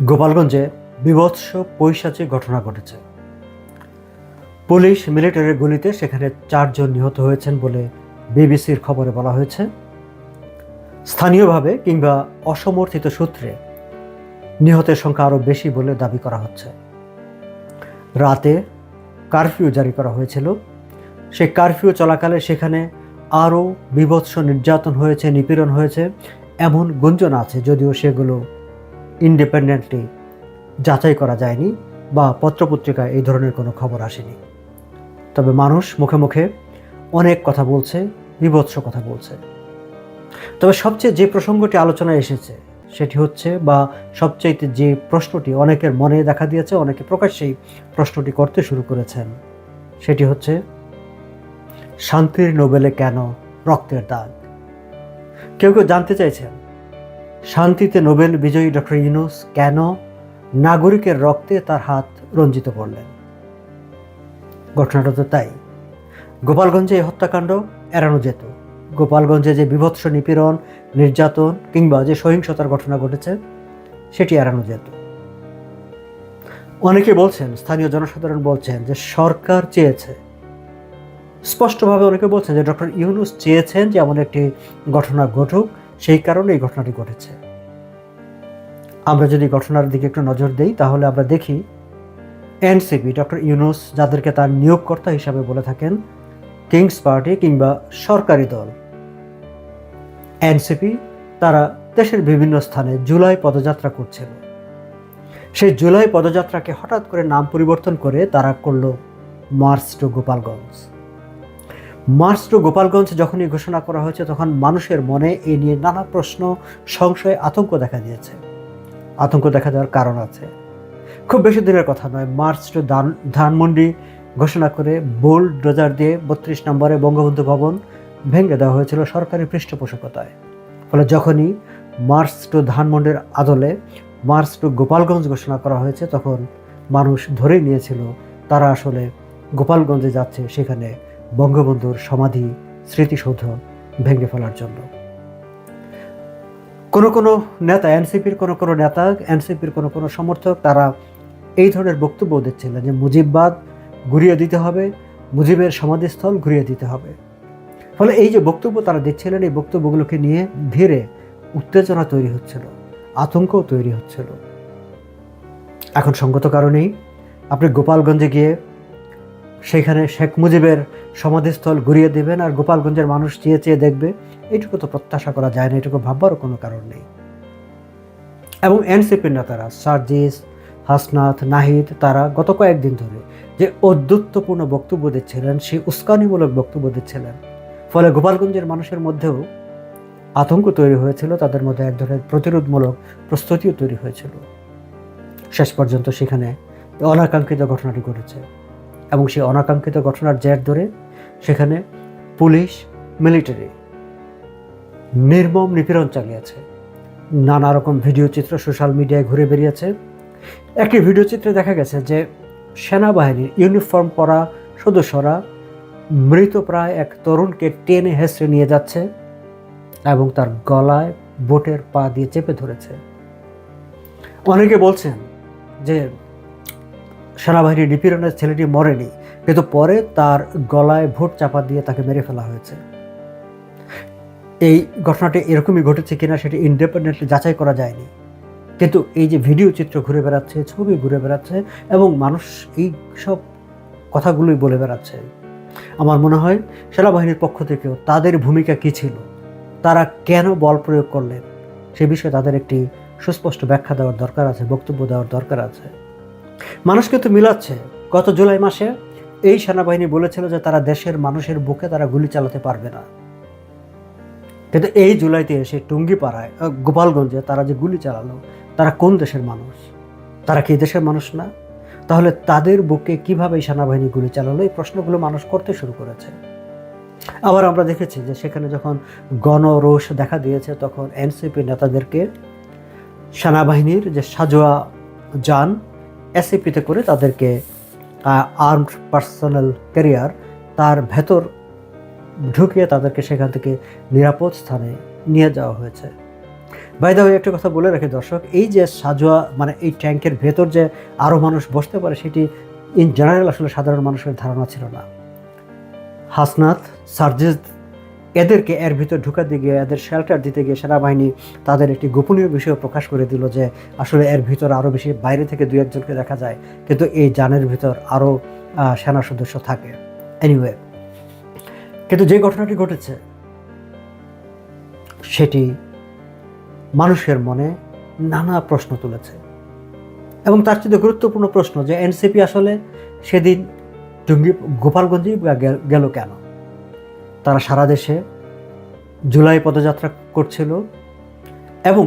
গোপালগঞ্জে বিভৎস পৈশাচিক ঘটনা ঘটেছে। পুলিশ মিলিটারির গুলিতে সেখানে চারজন নিহত হয়েছেন বলে বিবিসির খবরে বলা হয়েছে। স্থানীয়ভাবে কিংবা অসমর্থিত সূত্রে নিহতের সংখ্যা আরও বেশি বলে দাবি করা হচ্ছে। রাতে কারফিউ জারি করা হয়েছিল। সেই কারফিউ চলাকালে সেখানে আরও বিভৎস নির্যাতন হয়েছে, নিপীড়ন হয়েছে, এমন গুঞ্জন আছে যদিও সেগুলো ইন্ডিপেন্ডেন্টলি যাচাই করা যায়নি বা পত্রপত্রিকায় এই ধরনের কোনো খবর আসেনি। তবে মানুষ মুখে মুখে অনেক কথা বলছে, বিভৎস কথা বলছে। তবে সবচেয়ে যে প্রসঙ্গটি আলোচনায় এসেছে, সেটি হচ্ছে বা সবচাইতে যে প্রশ্নটি অনেকের মনে দেখা দিয়েছে, অনেকে প্রকাশ্যেই প্রশ্নটি করতে শুরু করেছেন, সেটি হচ্ছে, শান্তির নোবেলে কেন রক্তের দাগ? কেউ কেউ জানতে চাইছেন শান্তিতে নোবেল বিজয়ী ডক্টর ইউনুস কেন নাগরিকের রক্তে তার হাত রঞ্জিত করলেন? ঘটনাটা তো তাই। গোপালগঞ্জে এই হত্যাকাণ্ড এড়ানো যেত। গোপালগঞ্জে যে বিভৎস নিপীড়ন, নির্যাতন কিংবা যে সহিংসতার ঘটনা ঘটেছে, সেটি এড়ানো যেত। অনেকে বলছেন, স্থানীয় জনসাধারণ বলছেন যে সরকার চেয়েছে। স্পষ্টভাবে অনেকে বলছেন যে ডক্টর ইউনুস চেয়েছেন যে এমন একটি ঘটনা ঘটুক, সেই কারণে এই ঘটনাটি ঘটেছে। আমরা যদি ঘটনার দিকে একটু নজর দিই, তাহলে আমরা দেখি এনসিপি, ডক্টর ইউনুস যাদেরকে তার নিয়োগকর্তা হিসাবে বলে থাকেন, কিংস পার্টি কিংবা সরকারি দল। এনসিপি তারা দেশের বিভিন্ন স্থানে জুলাই পদযাত্রা করছিল। সেই জুলাই পদযাত্রাকে হঠাৎ করে নাম পরিবর্তন করে তারা করল march to Gopalganj. March to Gopalganj যখনই ঘোষণা করা হয়েছে, তখন মানুষের মনে এ নিয়ে নানা প্রশ্ন, সংশয়, আতঙ্ক দেখা দিয়েছে। আতঙ্ক দেখা দেওয়ার কারণ আছে। খুব বেশি দিনের কথা নয়, মার্চ টু ধান, ধানমন্ডি ঘোষণা করে বোল্ড ডোজার দিয়ে বত্রিশ নম্বরে বঙ্গবন্ধু ভবন ভেঙে দেওয়া হয়েছিল সরকারি পৃষ্ঠপোষকতায়। ফলে যখনই মার্চ টু ধানমন্ডির আদলে মার্চ টু গোপালগঞ্জ ঘোষণা করা হয়েছে, তখন মানুষ ধরেই নিয়েছিল তারা আসলে গোপালগঞ্জে যাচ্ছে, সেখানে বঙ্গবন্ধুর সমাধি স্মৃতিসৌধ ভেঙে ফেলার জন্য। কোনো কোনো নেতা এনসিপির, কোনো কোনো নেতা এনসিপির, কোনো কোনো সমর্থক তারা এই ধরনের বক্তব্য দিচ্ছিলেন যে মুজিববাদ ঘুরিয়ে দিতে হবে, মুজিবের সমাধিস্থল ঘুরিয়ে দিতে হবে। ফলে এই যে বক্তব্য তারা দিচ্ছিলেন, এই বক্তব্যগুলোকে নিয়ে ধীরে উত্তেজনা তৈরি হচ্ছিল, আতঙ্কও তৈরি হচ্ছিল। এখন সঙ্গত কারণেই আপনি গোপালগঞ্জে গিয়ে সেখানে শেখ মুজিবের সমাধিস্থল ঘুরিয়ে দেবেন আর গোপালগঞ্জের মানুষ চেয়ে চেয়ে দেখবে এইটুকু তো প্রত্যাশা করা যায় না, এটুকু ভাববারও কোনো কারণ নেই। এবং এনসিপির নেতারা সার্জিস হাসনাথ নাহিদ, তারা গত কয়েকদিন ধরে যে অদ্যুত্বপূর্ণ বক্তব্য দিচ্ছিলেন, সেই উস্কানিমূলক বক্তব্য দিচ্ছিলেন। ফলে গোপালগঞ্জের মানুষের মধ্যেও আতঙ্ক তৈরি হয়েছিল, তাদের মধ্যে এক ধরনের প্রতিরোধমূলক প্রস্তুতিও তৈরি হয়েছিল। শেষ পর্যন্ত সেখানে অনাকাঙ্ক্ষিত ঘটনাটি ঘটেছে। এবং সেই অনাকাঙ্ক্ষিত ঘটনার জের ধরে সেখানে পুলিশ, মিলিটারি নির্মম নিপীড়ন চালিয়েছে। নানা রকম ভিডিও চিত্র সোশ্যাল মিডিয়ায় ঘুরে বেরিয়েছে একটি ভিডিও চিত্রে দেখা গেছে যে সেনাবাহিনীর ইউনিফর্ম পরা সদস্যরা মৃতপ্রায় এক তরুণকে টেনে হেসড়ে নিয়ে যাচ্ছে এবং তার গলায় বোটের পা দিয়ে চেপে ধরেছে। অনেকে বলছেন যে সেনাবাহিনীর নিপীড়নের ছেলেটি মরেনি, কিন্তু পরে তার গলায় ভোট চাপা দিয়ে তাকে মেরে ফেলা হয়েছে। এই ঘটনাটি এরকমই ঘটেছে কিনা সেটি ইন্ডিপেন্ডেন্টলি যাচাই করা যায়নি। কিন্তু এই যে ভিডিও চিত্র ঘুরে বেড়াচ্ছে, ছবি ঘুরে বেড়াচ্ছে এবং মানুষ এই সব কথাগুলোই বলে বেড়াচ্ছে। আমার মনে হয় সেনাবাহিনীর পক্ষ থেকেও তাদের ভূমিকা কী ছিল, তারা কেন বল প্রয়োগ করলেন, সে বিষয়ে তাদের একটি সুস্পষ্ট ব্যাখ্যা দেওয়ার দরকার আছে, বক্তব্য দেওয়ার দরকার আছে। মানুষ কিন্তু মিলাচ্ছে। গত জুলাই মাসে এই সেনাবাহিনী বলেছিল যে তারা দেশের মানুষের বুকে তারা গুলি চালাতে পারবে না। কিন্তু এই জুলাইতে এসে টুঙ্গিপাড়ায় গোপালগঞ্জে তারা যে গুলি চালালো, তারা কোন দেশের মানুষ? তারা কি দেশের মানুষ না? তাহলে তাদের বুকে কীভাবে সেনাবাহিনী গুলি চালালো? এই প্রশ্নগুলো মানুষ করতে শুরু করেছে। আবার আমরা দেখেছি যে সেখানে যখন গণরোষ দেখা দিয়েছে, তখন এনসিপি নেতাদেরকে সেনাবাহিনীর যে সাজোয়া যান এসিপিতে করে তাদেরকে আর্মড পার্সোনাল ক্যারিয়ার তার ভেতর ঢুকিয়ে তাদেরকে সেখান থেকে নিরাপদ স্থানে নিয়ে যাওয়া হয়েছে। বাইদা হয়ে একটা কথা বলে রাখি দর্শক, এই যে সাজোয়া মানে এই ট্যাঙ্কের ভেতর যে আরও মানুষ বসতে পারে, সেটি ইন জেনারেল আসলে সাধারণ মানুষের ধারণা ছিল না। হাসনাত সার্জিস এদেরকে এর ভিতর ঢুকাতে গিয়ে এদের শেল্টার দিতে গিয়ে সেনাবাহিনী তাদের একটি গোপনীয় বিষয় প্রকাশ করে দিল যে আসলে এর ভিতর আরও বেশি বাইরে থেকে দুই একজনকে দেখা যায়। কিন্তু এই যানের ভিতর আরও সেনা সদস্য থাকে। এনিওয়ে কিন্তু যে ঘটনাটি ঘটেছে, সেটি মানুষের মনে নানা প্রশ্ন তুলেছে। এবং তার চেয়ে গুরুত্বপূর্ণ প্রশ্ন যে এনসিপি আসলে সেদিন টুঙ্গি গোপালগঞ্জেই গেল কেন? তারা সারা দেশে জুলাই পদযাত্রা করছিল এবং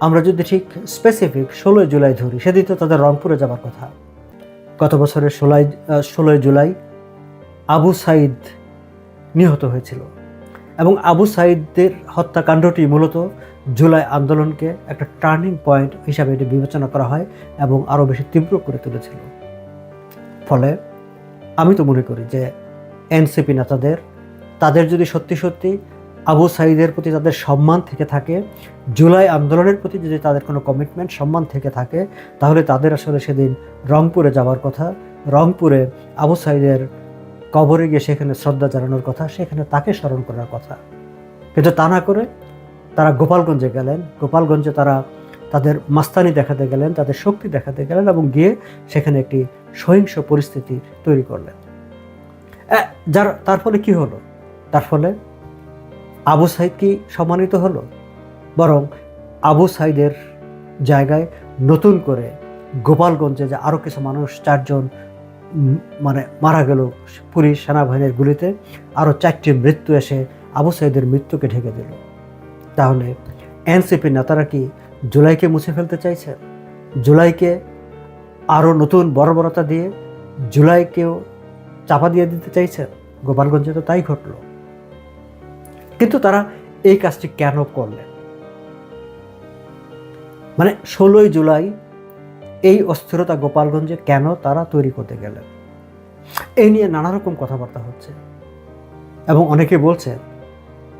আমরা যদি ঠিক স্পেসিফিক ষোলোই জুলাই ধরি, সেদিন তো তাদের রংপুরে যাবার কথা। গত বছরের ষোলাই ষোলোই জুলাই আবু সাইদ নিহত হয়েছিল এবং আবু সাইদের হত্যাকাণ্ডটি মূলত জুলাই আন্দোলনকে একটা টার্নিং পয়েন্ট হিসাবে এটি বিবেচনা করা হয় এবং আরও বেশি তীব্র করে তুলেছিল। ফলে আমি তো মনে করি যে এনসিপি নেতাদের তাদের যদি সত্যি সত্যি আবু সাইদের প্রতি তাদের সম্মান থেকে থাকে, জুলাই আন্দোলনের প্রতি যদি তাদের কোনো কমিটমেন্ট সম্মান থেকে থাকে, তাহলে তাদের আসলে সেদিন রংপুরে যাওয়ার কথা, রংপুরে আবু সাইদের কবরে গিয়ে সেখানে শ্রদ্ধা জানানোর কথা, সেখানে তাকে স্মরণ করার কথা। কিন্তু তা না করে তারা গোপালগঞ্জে গেলেন, গোপালগঞ্জে তারা তাদের মাস্তানি দেখাতে গেলেন, তাদের শক্তি দেখাতে গেলেন এবং গিয়ে সেখানে একটি সহিংস পরিস্থিতি তৈরি করলেন। যার, তার ফলে কী হলো? তার ফলে আবু সাইদ কি সম্মানিত হলো? বরং আবু সাইদের জায়গায় নতুন করে গোপালগঞ্জে যে আরও কিছু মানুষ, চারজন মানে মারা গেল পুলিশ সেনাবাহিনীর গুলিতে আরও চারটি মৃত্যু এসে আবু সাইদের মৃত্যুকে ঢেকে দিল। তাহলে এনসিপি নেতারা কি জুলাইকে মুছে ফেলতে চাইছে? জুলাইকে আরও নতুন বর্বরতা দিয়ে জুলাইকেও চাপা দিয়ে দিতে চাইছে? গোপালগঞ্জে তো তাই ঘটল। কিন্তু তারা এই কাজটি কেন করলেন? মানে ষোলোই জুলাই এই অস্থিরতা গোপালগঞ্জে কেন তারা তৈরি করতে গেলেন? এই নিয়ে নানা রকম কথাবার্তা হচ্ছে। এবং অনেকে বলছে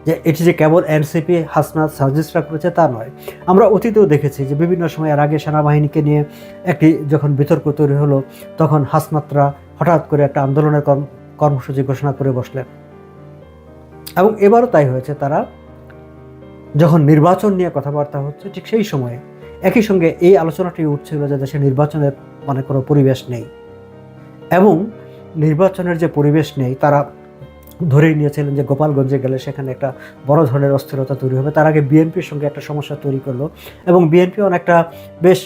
যে এটি যে কেবল এনসিপি, হাসনাত সার্জিসরা করেছে তা নয়। আমরা অতীতেও দেখেছি যে বিভিন্ন সময় এর আগে সেনাবাহিনীকে নিয়ে একটি যখন বিতর্ক তৈরি হলো, তখন হাসনাতরা হঠাৎ করে একটা আন্দোলনের কর্মসূচি ঘোষণা করে বসলেন। এবং এবারও তাই হয়েছে, তারা যখন নির্বাচন নিয়ে কথাবার্তা হচ্ছে, ঠিক সেই সময়ে একই সঙ্গে এই আলোচনাটি উঠছিল যে দেশে নির্বাচনের মানে কোনো পরিবেশ নেই। এবং নির্বাচনের যে পরিবেশ নেই, তারা ধরেই নিয়েছিলেন যে গোপালগঞ্জে গেলে সেখানে একটা বড় ধরনের অস্থিরতা তৈরি হবে। তার আগে বিএনপির সঙ্গে একটা সমস্যা তৈরি করল এবং বিএনপি অনেকটা বেশ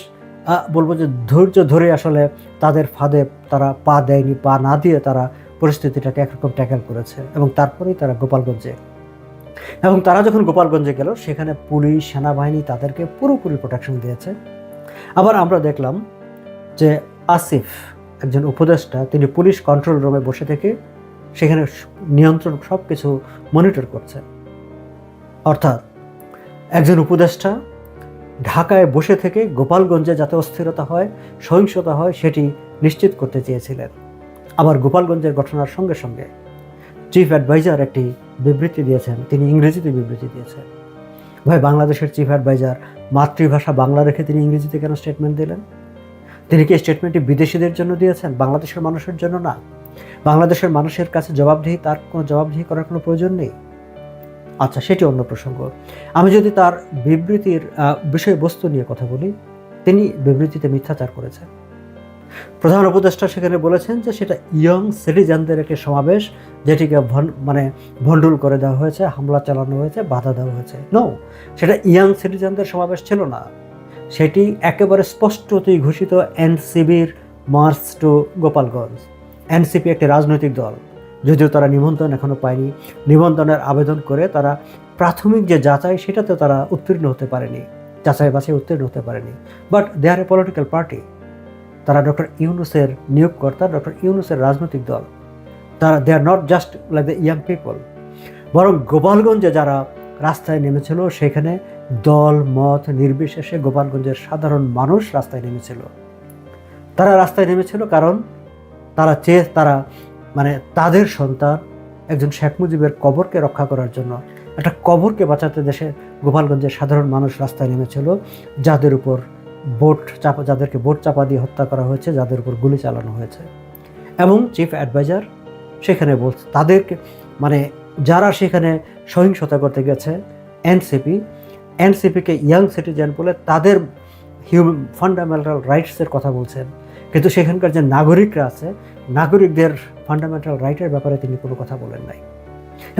বলব যে ধৈর্য ধরে আসলে তাদের ফাঁদে তারা পা দেয়নি, পা না দিয়ে তারা পরিস্থিতিটাকে একরকম ট্যাকেল করেছে এবং তারপরেই তারা গোপালগঞ্জে এবং তারা যখন গোপালগঞ্জে গেল, সেখানে পুলিশ, সেনাবাহিনী তাদেরকে পুরোপুরি প্রোটেকশন দিয়েছে। আবার আমরা দেখলাম যে আসিফ একজন উপদেষ্টা, তিনি পুলিশ কন্ট্রোল রুমে বসে থেকে সেখানে নিয়ন্ত্রণ সব কিছু মনিটর করছে। অর্থাৎ একজন উপদেষ্টা ঢাকায় বসে থেকে গোপালগঞ্জে যাতে অস্থিরতা হয়, সহিংসতা হয়, সেটি নিশ্চিত করতে চেয়েছিলেন। আবার গোপালগঞ্জের ঘটনার সঙ্গে সঙ্গে চিফ অ্যাডভাইজার একটি বিবৃতি দিয়েছেন। তিনি ইংরেজিতে বিবৃতি দিয়েছেন। ভাই, বাংলাদেশের চিফ অ্যাডভাইজার মাতৃভাষা বাংলা রেখে তিনি ইংরেজিতে কেন স্টেটমেন্ট দিলেন? তিনি কি স্টেটমেন্টটি বিদেশিদের জন্য দিয়েছেন? বাংলাদেশের মানুষের জন্য না। বাংলাদেশের মানুষের কাছে জবাবদিহি, তার কোনো জবাবদিহি করার কোনো প্রয়োজন নেই। আচ্ছা সেটি অন্য প্রসঙ্গ। আমি যদি তার বিবৃতির বিষয়বস্তু নিয়ে কথা বলি, তিনি বিবৃতিতে মিথ্যাচার করেছেন। প্রধান উপদেষ্টা সেখানে বলেছেন যে সেটা ইয়ং সিটিজেনদের একটি সমাবেশ যেটিকে মানে ভণ্ডুল করে দেওয়া হয়েছে, হামলা চালানো হয়েছে, বাধা দেওয়া হয়েছে। নো সেটা ইয়ং সিটিজেনদের সমাবেশ ছিল না। সেটি একেবারে স্পষ্টতই ঘোষিত এনসিবির মার্চ টু গোপালগঞ্জ। এনসিপি একটি রাজনৈতিক দল। যদিও তারা নিমন্ত্রণ এখনও পায়নি। নিমন্ত্রণের আবেদন করে তারা প্রাথমিক যে যাচাই, সেটাতে তারা উত্তীর্ণ হতে পারেনি। যাচাই বাছাই উত্তীর্ণ হতে পারেনি। But they are a political party তারা ডক্টর ইউনুসের নিয়োগকর্তা, ডক্টর ইউনুসের রাজনৈতিক দল। তারা they are not just like the young people বরং গোপালগঞ্জে যারা রাস্তায় নেমেছিল, সেখানে দল, মত নির্বিশেষে গোপালগঞ্জের সাধারণ মানুষ রাস্তায় নেমেছিল। তারা রাস্তায় নেমেছিল কারণ তারা চেয়ে, তারা মানে তাদের সন্তান একজন শেখ মুজিবের কবরকে রক্ষা করার জন্য। একটা কবরকে বাঁচাতে দেশে গোপালগঞ্জের সাধারণ মানুষ রাস্তায় নেমেছিল, যাদের উপর বোট চাপা, যাদেরকে বোট চাপা দিয়ে হত্যা করা হয়েছে, যাদের উপর গুলি চালানো হয়েছে। এবং চিফ অ্যাডভাইজার সেখানে বলছে, তাদেরকে মানে যারা সেখানে সহিংসতা করতে গেছে, এনসিপি, এনসিপিকে ইয়াং সিটিজেন বলে তাদের হিউম্যান ফান্ডামেন্টাল রাইটসের কথা বলছেন। কিন্তু সেখানকার যে নাগরিকরা আছে, নাগরিকদের ফান্ডামেন্টাল রাইটের ব্যাপারে তিনি কোনো কথা বলেন নাই।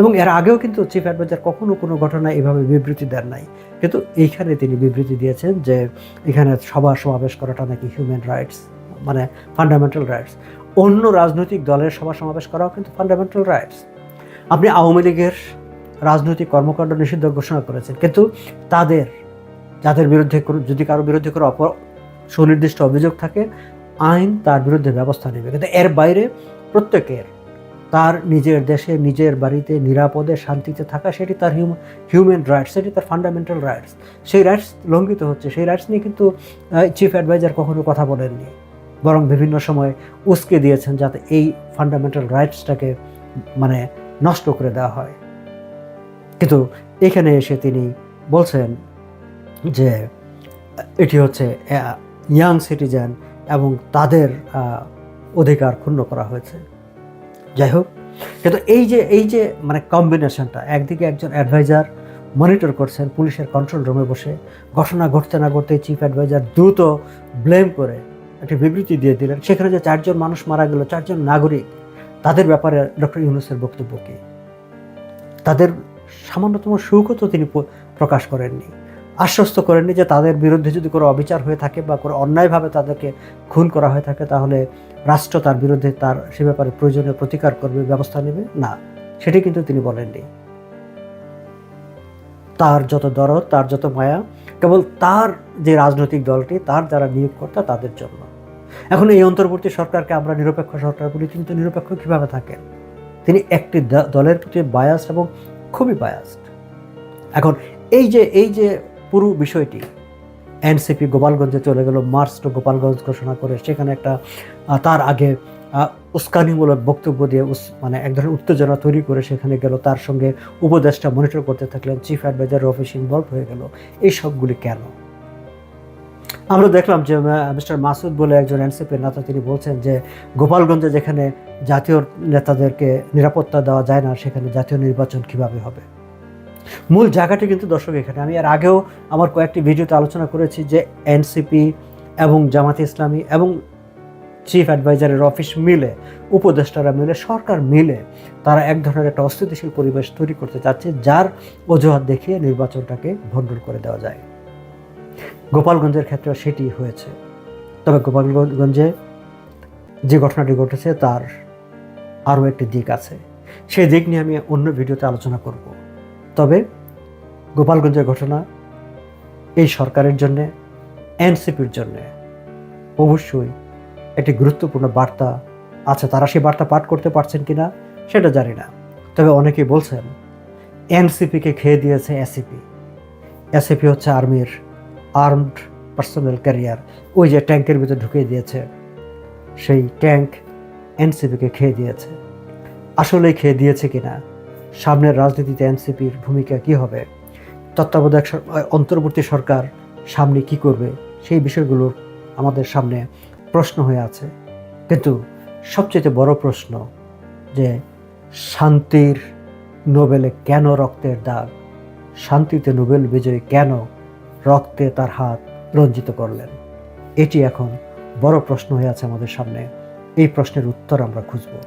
এবং এর আগেও কিন্তু চিফ অ্যাডভাইজার কখনো কোনো ঘটনায় এভাবে বিবৃতি দেন নাই। কিন্তু এইখানে তিনি বিবৃতি দিয়েছেন যে এখানে সভা সমাবেশ করাটা নাকি হিউম্যান রাইটস মানে ফান্ডামেন্টাল রাইটস অন্য রাজনৈতিক দলের সভা সমাবেশ করাও কিন্তু ফান্ডামেন্টাল রাইটস আপনি আওয়ামী লীগের রাজনৈতিক কর্মকাণ্ড নিষিদ্ধ ঘোষণা করেছেন, কিন্তু তাদের, যাদের বিরুদ্ধে যদি কারও বিরুদ্ধে কোনো অপ, সুনির্দিষ্ট অভিযোগ থাকে, আইন তার বিরুদ্ধে ব্যবস্থা নেবে। কিন্তু এর বাইরে প্রত্যেকের তার নিজের দেশে, নিজের বাড়িতে নিরাপদে, শান্তিতে থাকা, সেটি তার হিউম্যান রাইটস সেটি তার ফান্ডামেন্টাল রাইটস সেই রাইটস লঙ্ঘিত হচ্ছে। সেই রাইটস নিয়ে কিন্তু চিফ অ্যাডভাইজার কখনো কথা বলেননি। বরং বিভিন্ন সময় উস্কে দিয়েছেন যাতে এই ফান্ডামেন্টাল রাইটসটাকে মানে নষ্ট করে দেওয়া হয়। কিন্তু এখানে এসে তিনি বলছেন যে, এটি হচ্ছে ইয়াং সিটিজেন এবং তাদের অধিকার ক্ষুণ্ণ করা হয়েছে। যাই হোক কিন্তু এই যে এই যে মানে কম্বিনেশনটা একদিকে একজন অ্যাডভাইজার মনিটর করছেন পুলিশের কন্ট্রোল রুমে বসে, ঘটনা ঘটতে না ঘটতে চিফ অ্যাডভাইজার দ্রুত ব্লেম করে একটি বিবৃতি দিয়ে দিলেন। সেখানে যে চারজন মানুষ মারা গেল, চারজন নাগরিক, তাদের ব্যাপারে ডক্টর ইউনুসের বক্তব্য কী? তাদের সামান্যতম সুখও তো তিনি প্রকাশ করেননি। আশ্বস্ত করেননি যে তাদের বিরুদ্ধে যদি কোনো অবিচার হয়ে থাকে বা কোনো অন্যায়ভাবে তাদেরকে খুন করা হয়ে থাকে, তাহলে রাষ্ট্র তার বিরুদ্ধে তার সে ব্যাপারে প্রয়োজনীয় প্রতিকার করবে, ব্যবস্থা নেবে? না। সেটি কিন্তু তিনি বলেননি। তার যত দরদ, তার যত মায়া, কেবল তার যে রাজনৈতিক দলটি, তার যারা নিয়োগকর্তা, তাদের জন্য। এখন এই অন্তর্বর্তী সরকারকে আমরা নিরপেক্ষ সরকার বলি। তিনি তো নিরপেক্ষ কীভাবে থাকেন? তিনি একটি দলের প্রতি বায়াস এবং খুবই বায়াসড এখন এই যে এই যে পুরো বিষয়টি এনসিপি গোপালগঞ্জে চলে গেল, মার্চ টু গোপালগঞ্জ ঘোষণা করে সেখানে একটা তার আগে উস্কানিমূলক বক্তব্য দিয়ে মানে এক ধরনের উত্তেজনা তৈরি করে সেখানে গেল। তার সঙ্গে উপদেষ্টা মনিটর করতে থাকলেন, চিফ অ্যাডভাইজার অফিস ইনভলভ হয়ে গেল। এই সবগুলি কেন? আমরা দেখলাম যে মিস্টার মাসুদ বলে একজন এনসিপির নেতা তিনি বলছেন যে, গোপালগঞ্জে যেখানে জাতীয় নেতাদেরকে নিরাপত্তা দেওয়া যায় না, সেখানে জাতীয় নির্বাচন কীভাবে হবে? মূল জায়গাটি কিন্তু দর্শক এখানে। আমি আর আগেও আমার কয়েকটি ভিডিওতে আলোচনা করেছি যে এনসিপি এবং জামাতে ইসলামী এবং চিফ অ্যাডভাইজারের অফিস মিলে, উপদেষ্টারা মিলে, সরকার মিলে তারা এক ধরনের একটা অস্থিতিশীল পরিবেশ তৈরি করতে চাচ্ছে যার অজুহাত দেখিয়ে নির্বাচনটাকে ভণ্ডুল করে দেওয়া যায়। গোপালগঞ্জের ক্ষেত্রে সেটি হয়েছে। তবে গোপালগঞ্জে যে ঘটনাটি ঘটেছে তার আরও একটি দিক আছে। সেই দিক নিয়ে আমি অন্য ভিডিওতে আলোচনা করব। তবে গোপালগঞ্জের ঘটনা এই সরকারের জন্যে, এনসিপির জন্যে অবশ্যই একটি গুরুত্বপূর্ণ বার্তা আছে। তারা সেই বার্তা পাঠ করতে পারছেন কি না সেটা জানি না। তবে অনেকেই বলছেন এনসিপিকে খেয়ে দিয়েছে এসিপি। এসিপি হচ্ছে আর্মির আর্মড পার্সোনাল ক্যারিয়ার। ওই যে ট্যাঙ্কের ভিতরে ঢুকিয়ে দিয়েছে, সেই ট্যাঙ্ক এনসিপিকে খেয়ে দিয়েছে। আসলেই খেয়ে দিয়েছে কিনা সামনের রাজনীতিতে এনসিপির ভূমিকা কি হবে? তত্ত্বাবধায়ক অন্তর্বর্তী সরকার সামনে কি করবে? সেই বিষয়গুলো আমাদের সামনে প্রশ্ন হয়ে আছে। কিন্তু সবচেয়ে বড় প্রশ্ন যে শান্তির নোবেলে কেন রক্তের দাগ? শান্তিতে নোবেল বিজয়ী কেন রক্তে তার হাত রঞ্জিত করলেন? এটি এখন বড় প্রশ্ন হয়ে আছে আমাদের সামনে। এই প্রশ্নের উত্তর আমরা খুঁজব।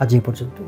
আজ এই পর্যন্ত